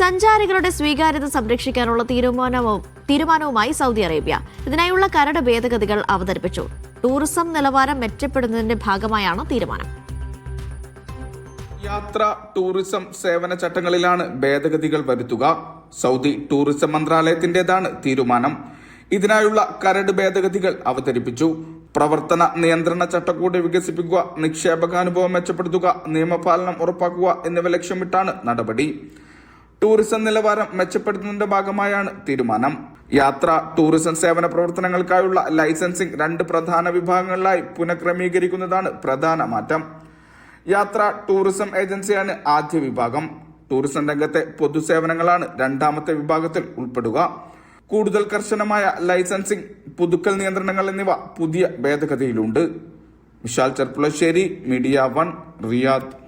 സഞ്ചാരികളുടെ സ്വീകാര്യത സംരക്ഷിക്കാനുള്ള തീരുമാനവും തീരുമാനവുമായി സൗദി അറേബ്യ. ഇതിനായുള്ള കരട് ഭേദഗതികൾ അവതരിപ്പിച്ചു. ടൂറിസം നിലവാരം മെച്ചപ്പെടുന്നതിന്റെ ഭാഗമായാണ് തീരുമാനം. യാത്ര ടൂറിസം സേവന ചട്ടങ്ങളിലാണ് ഭേദഗതികൾ വരുത്തുക. സൗദി ടൂറിസം മന്ത്രാലയത്തിന്റേതാണ് തീരുമാനം. ഇതിനായുള്ള കരട് ഭേദഗതികൾ അവതരിപ്പിച്ചു. പ്രവർത്തന നിയന്ത്രണ ചട്ടക്കൂട് വികസിപ്പിക്കുക നിക്ഷേപകാനുഭവം മെച്ചപ്പെടുത്തുക നിയമപാലനം ഉറപ്പാക്കുക എന്നിവ ലക്ഷ്യമിട്ടാണ് നടപടി. ടൂറിസം നിലവാരം മെച്ചപ്പെടുത്തുന്നതിന്റെ ഭാഗമായാണ് തീരുമാനം. യാത്ര ടൂറിസം സേവന പ്രവർത്തനങ്ങൾക്കായുള്ള ലൈസൻസിംഗ് രണ്ട് പ്രധാന വിഭാഗങ്ങളിലായി പുനഃക്രമീകരിക്കുന്നതാണ് പ്രധാന മാറ്റം. യാത്ര ടൂറിസം ഏജൻസിയാണ് ആദ്യ വിഭാഗം. ടൂറിസം രംഗത്തെ പൊതുസേവനങ്ങളാണ് രണ്ടാമത്തെ വിഭാഗത്തിൽ ഉൾപ്പെടുക. കൂടുതൽ കർശനമായ ലൈസൻസിംഗ് പുതുക്കൽ നിയന്ത്രണങ്ങൾ എന്നിവ പുതിയ ഭേദഗതിയിലുണ്ട്. Vishal Cherpulassery media one Riyadh.